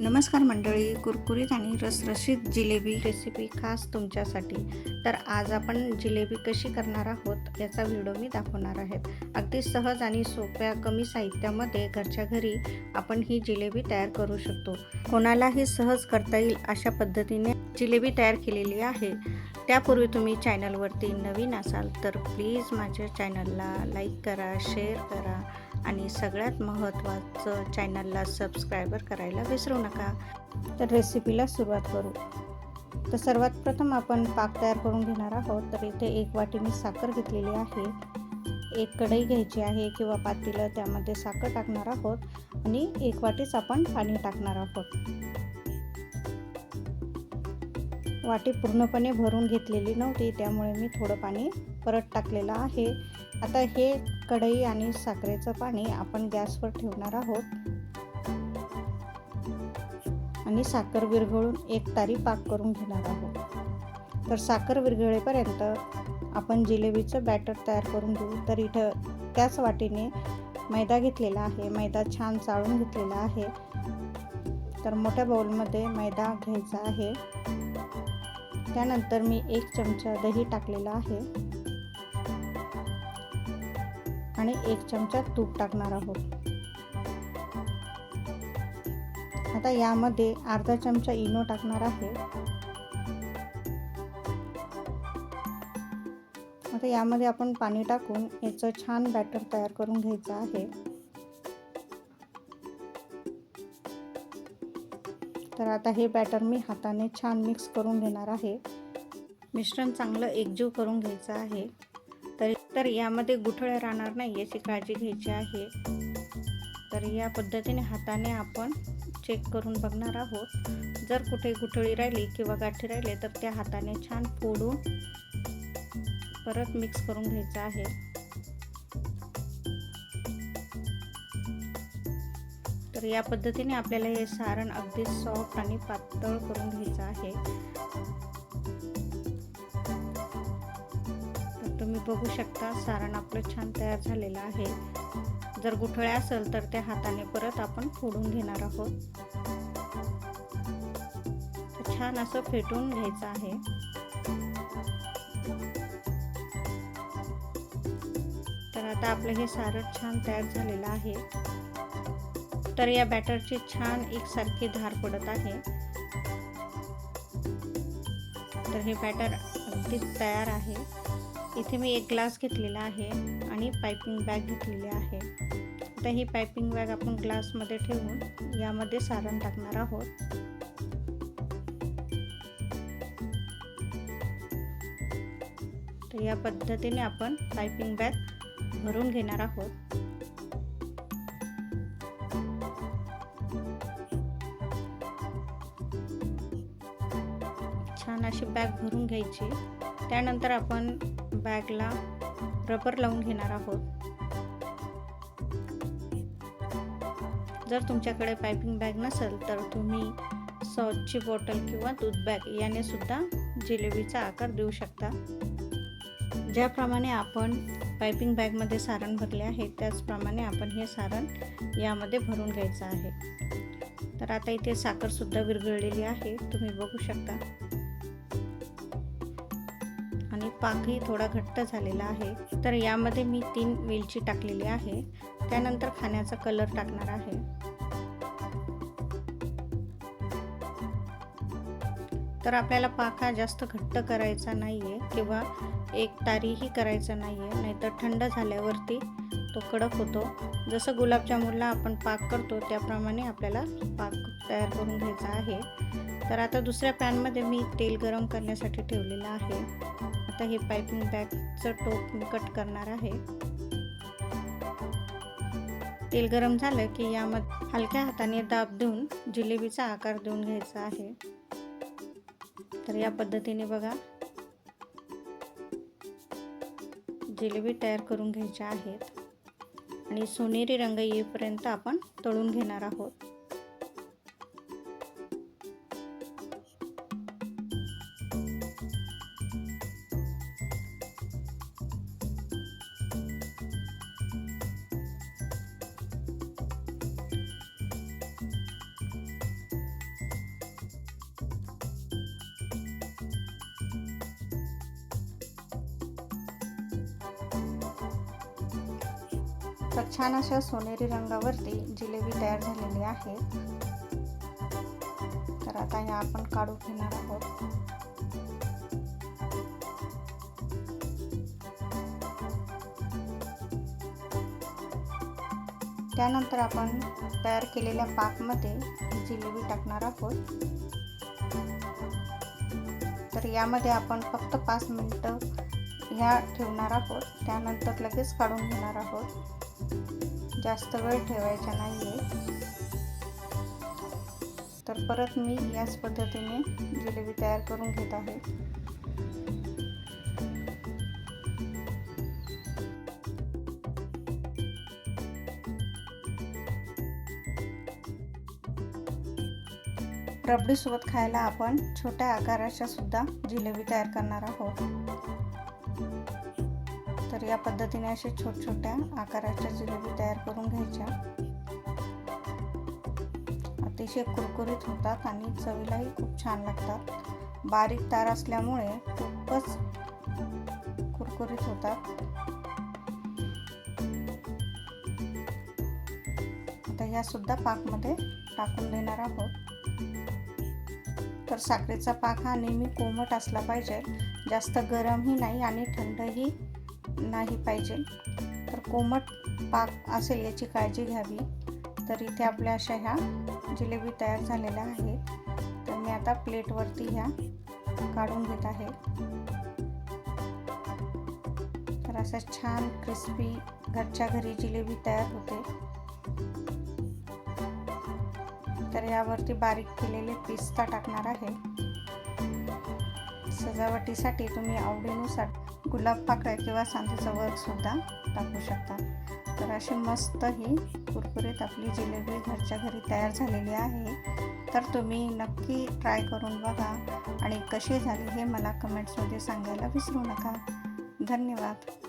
नमस्कार मंडळी कुरकुरीत आणि रसरशीत जिलेबी रेसिपी खास तुमच्यासाठी. तर आज आपण जिलेबी कशी करणार आहोत याचा व्हिडिओ मी दाखवणार आहे. अगदी सहज आणि सोप्या कमी साहित्यामध्ये घरच्या घरी आपण ही जिलेबी तयार करू शकतो. कोणालाही सहज करता येईल अशा पद्धतीने जिलेबी तयार केलेली आहे. त्यापूर्वी तुम्ही चॅनलवरती नवीन असाल तर प्लीज माझ्या चॅनलला लाईक करा शेअर करा. आणि सगळ्यात महत्त्वाचं चॅनलला सबस्क्रायबर करायला विसरू नका. तर रेसिपीला सुरुवात करू. तर सर्वात प्रथम आपण पाक तयार करून घेणार आहोत. तर इथे एक वाटी मी साखर घेतलेली आहे. एक कढई घ्यायची आहे किंवा पातेलं त्यामध्ये साखर टाकणार आहोत आणि एक वाटीच आपण पाणी टाकणार आहोत. वाटी पूर्णपणे भरून घेतलेली नव्हती त्यामुळे मी थोडं पाणी परत टाकलेलं आहे. आता हे कढई आणि साखरेचं पाणी आपण गॅसवर ठेवणार आहोत. आणि साखर विरघळून एक तारी पाक करून घेणार आहोत. तर साखर विरघळेपर्यंत आपण जिलेबीचं बॅटर तयार करून घेऊ. तर इथं त्याच वाटीने मैदा घेतलेला आहे. मैदा छान चाळून घेतलेला आहे. तर मोठ्या बाउलमध्ये मैदा घ्यायचा आहे. त्यानंतर मी एक चमचा दही टाकलेला आहे. आणि एक चमचा तूप टाकणार आहोत. आता यामध्ये अर्धा चमचा इनो टाकणार आहे. आता यामध्ये आपण पाणी टाकून याचं छान बॅटर तयार करून घ्यायचं आहे. तर आता हे बॅटर मी हाताने छान मिक्स करून घेणार आहे. मिश्रण चांगलं एकजीव करून घ्यायचं आहे. तर तर यामध्ये गुठळ्या राहणार नाही याची काळजी घ्यायची आहे. तर या पद्धतीने हाताने आपण चेक करून बघणार आहोत. जर कुठे गुठळी राहिली किंवा गाठी राहिले तर त्या हाताने छान फोडून परत मिक्स करून घ्यायचं आहे. तर या पद्धतीने आपल्याला हे सारण अगदी सॉफ्ट आणि पातळ करून घ्यायचं आहे. तुम्ही बघू शकता सारण आपलं छान तयार झालेलं आहे. जर गुठळ्या असेल तर त्या हाताने परत आपण फोडून घेणार आहोत. छान असं फेटून घ्यायचं आहे. तर आता आपलं हे सारण छान तयार झालेलं आहे. तर या बॅटरची छान एकसारखी धार पडत आहे. तर हे बॅटर अगदीच तयार आहे. इथे मी एक ग्लास घेतलेला आहे आणि पायपिंग बॅग घेतलेली आहे. आता ही पायपिंग बॅग आपण ग्लासमध्ये ठेवून यामध्ये सारण टाकणार आहोत. तर या पद्धतीने आपण पायपिंग बॅग भरून घेणार आहोत. छान अशी बॅग भरून घ्यायची. त्यानंतर आपण बॅगला रबर लावून घेणार आहोत. जर तुमच्याकडे पायपिंग बॅग नसेल तर तुम्ही सॉसची बॉटल किंवा दूध बॅग याने सुद्धा जिलेबीचा आकार देऊ शकता. ज्याप्रमाणे आपण पायपिंग बॅगमध्ये सारण भरले आहे त्याचप्रमाणे आपण हे सारण यामध्ये भरून घ्यायचं आहे. तर आता इथे साखरसुद्धा विरघळलेली आहे तुम्ही बघू शकता. पाकही थोडा घट्ट झालेला आहे. तर यामध्ये मी तीन वेलची टाकलेली आहे. त्यानंतर खाण्याचा कलर टाकणार आहे. तर आपल्याला पाक हा जास्त घट्ट करायचा नाही आहे किंवा एक तारीही करायचा नाही आहे नाहीतर थंड झाल्यावरती तो कडक होतो. जसं गुलाबजामुनला आपण पाक करतो त्याप्रमाणे आपल्याला पाक तयार करून घ्यायचा आहे. तर आता दुसऱ्या पॅनमध्ये मी तेल गरम करण्यासाठी ठेवलेलं आहे. आता हे पायपिंग बॅगचं टोप मी कट करणार आहे. तेल गरम झालं की यामध्ये हलक्या हाताने दाब देऊन जिलेबीचा आकार देऊन घ्यायचा आहे. तर या पद्धतीने बघा. जिलेबी तयार करून घ्यायच्या आहेत. आणि सोनेरी रंग येईपर्यंत आपण तळून घेणार आहोत. तर छान अशा सोनेरी रंगावरती जिलेबी तयार झालेली आहे. तर आता ह्या आपण काढून घेणार आहोत. त्यानंतर आपण तयार केलेल्या पाकमध्ये जिलेबी टाकणार आहोत. तर यामध्ये आपण फक्त पाच मिनटं ह्या ठेवणार आहोत. त्यानंतर लगेच काढून घेणार आहोत. जास्त वेळ ठेवायचा नाही आहे तर परत मी याच पद्धतीने जिलेबी तयार करून घेत आहे. रबडीसोबत खायला आपण छोट्या आकाराच्या सुद्धा जिलेबी तयार करणार आहोत. तर या पद्धतीने असे छोट छोट्या आकाराच्या जिलेबी तयार करून घ्यायच्या. अतिशय कुरकुरीत होतात आणि चवीलाही खूप छान लागतात. बारीक तार असल्यामुळे खूपच कुरकुरीत होतात. आता ह्या सुद्धा पाकमध्ये टाकून देणार आहोत. तर साखरेचा पाक हा नेहमी कोमट असला पाहिजे. जास्त गरमही नाही आणि थंडही नाही पाहिजे. तर कोमट पाक असेल याची काळजी घ्यावी. तर इथे आपल्या अशा ह्या जिलेबी तयार झालेल्या आहेत. तर मी आता प्लेटवरती ह्या काढून घेत आहे. तर असं छान क्रिस्पी घरच्या घरी जिलेबी तयार होते. तर यावरती बारीक केलेले पिस्ता टाकणार आहे. सजावटीसाठी तुम्ही आवडीनुसार गुलाब पाकळ्या किंवा सांधेचा वर्क सुद्धा टाकू शकता. तर अशी मस्त ही कुरकुरीत आपली जिलेबी घरच्या घरी तयार झालेली आहे. तर तुम्ही नक्की ट्राय करून बघा आणि कशी झाली हे मला कमेंट्समध्ये सांगायला विसरू नका. धन्यवाद.